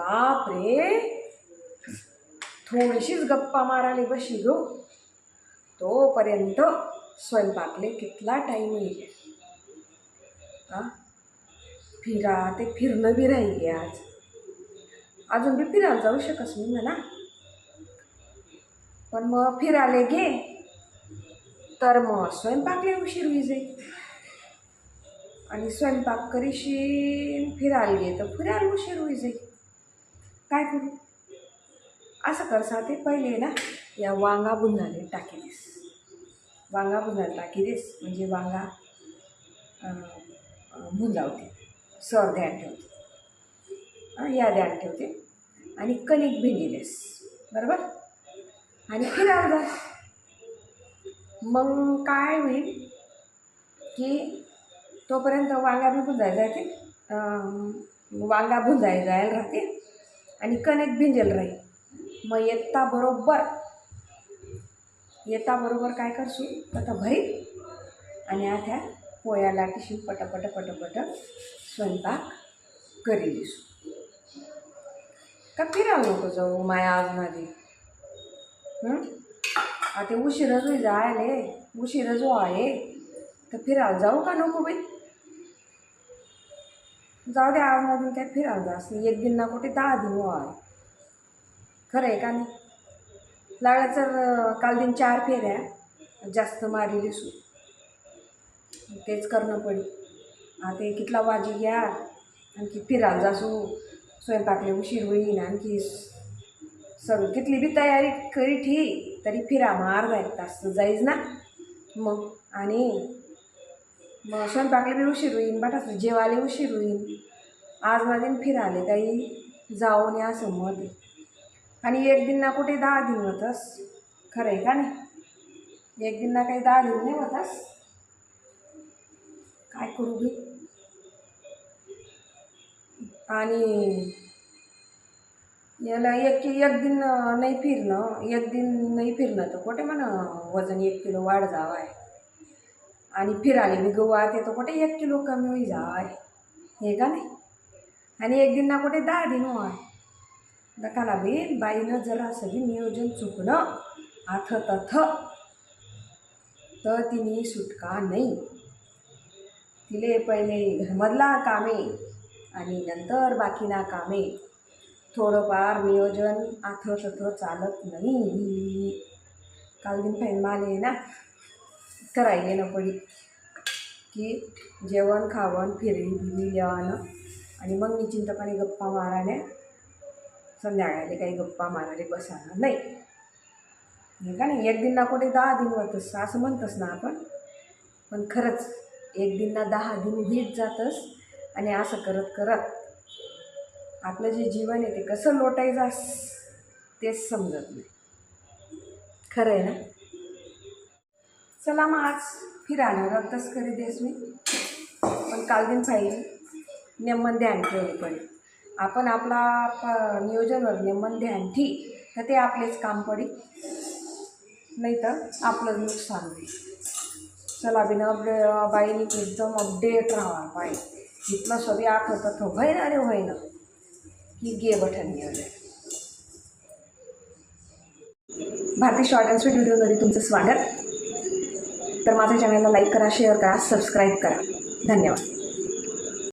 बाप रे थोडीशीच गप्पा मारायला बशी गो. तोपर्यंत स्वयंपाकले कितला टाईम येईल फिरा ते फिरणं बी राहिली आज. अजून बी फिरायला जाऊ शकस मी म्हणा. पण मग फिराले गे. तर मग स्वयंपाकले उशीर होई आणि स्वयंपाक करीशी फिरायला गे तर फिरायला उशीर होई जाईल. काय करू? असं करसा ते पहिले ना या वांगा बुंदाले टाकी देस. वांगा बुंदाले टाकी देस म्हणजे वांगा बुंदावते. सर ध्यान ठेवते. या ध्यान ठेवते. आणि कणिक भेंडी देस. बरोबर? आणि फिरायला जा मग काय होईल? की तोपर्यंत वांगा बी बुंजायला जाते वांगा भुंजायला जायला राहते आणि कणिक भिंजेल राहील. मग येता बरोबर. येता बरोबर काय करशील? आता भरीत आणि आता पोया लाटीशी पटपट पटपट स्वयंपाक करी दिसू. का फिराव नको जाऊ माया आज माझी आता उशीरच जायले. उशीरच आहे तर फिरायला जाऊ का नको बाई? जाऊ दे आज मधून काय फिरायला जा असं एक दिन ना कुठे दहा दिन आहे खरं आहे का नाही? लागलं तर काल दिन चार फेऱ्या जास्त मारी दिसू तेच करणं पडी आता कितला वाजी घ्या आणखी फिरायला जासू. स्वयंपाकले उशीर होईन आणखी सर्व कितली बी तयारी करी ठी तरी फिरा मग अर्धा एक तास तर जाईच ना. मग आणि मग स्वयंपाकला बी उशीर होईन बटास जेवायला उशीर होईन. आज माझे फिराले काही जाऊन या असं मत आणि एक दिन ना कुठे दहा दिन होतस? खरं आहे का नाही? एक दिन ना काही दहा दिन नाही होतास? काय करू बी आणि याला एक एक दिन नाही फिरणं. एक दिन नाही फिरणं तर कुठे म्हणा वजन एक किलो वाढ जावं आहे. आणि फिराले बी गहू ते तर कुठे एक किलो कमी होई जाय. हे का नाही? आणि एक दिन ना कुठे दहा दिन हो दकाला बी बाईनं जरा सगळी नियोजन चुकणं. आथ तथ. तर तिने सुटका नाही. तिले पहिले घरमधला कामे आणि नंतर बाकीना कामे. थोडंफार नियोजन आथ तथ चालत नाही. काल दिन फाईन माले ना? करायले ना की जेवण खावण फिरली बिरी जेवण आणि मग निश्चिंतपणे गप्पा माराने संध्याकाळी काही गप्पा मारायला बसायला नाही. का नाही? एक दिन ना कुठे दहा दिन होतस असं म्हणतस ना आपण. पण खरंच एक दिन ना दहा दिन होईत जातस आणि असं करत करत आपलं जे जीवन आहे ते कसं लोटायचं तेच समजत नाही. खरं आहे ना? चला मग आज फिरायला रद्दच करी देस मी. पण काल दिन फाईल नेमन ध्यान ठेवले पण. आपण आपला प नियोजनवर नेमन ध्यान ठीक तर ते आपलेच काम पडी. नाही तर आपलं नुकसान होईल. चला बिना अपडे बाईनी एकदम अपडेट राहा बाई. इथलं सगळी आठवतं तो रे अरे ना की गे बटन नियोजन भारतीय शॉर्ट अँड स्वीट व्हिडिओमध्ये तुमचं स्वागत. तर माझ्या चॅनलला लाईक करा शेअर करा सबस्क्राईब करा. धन्यवाद.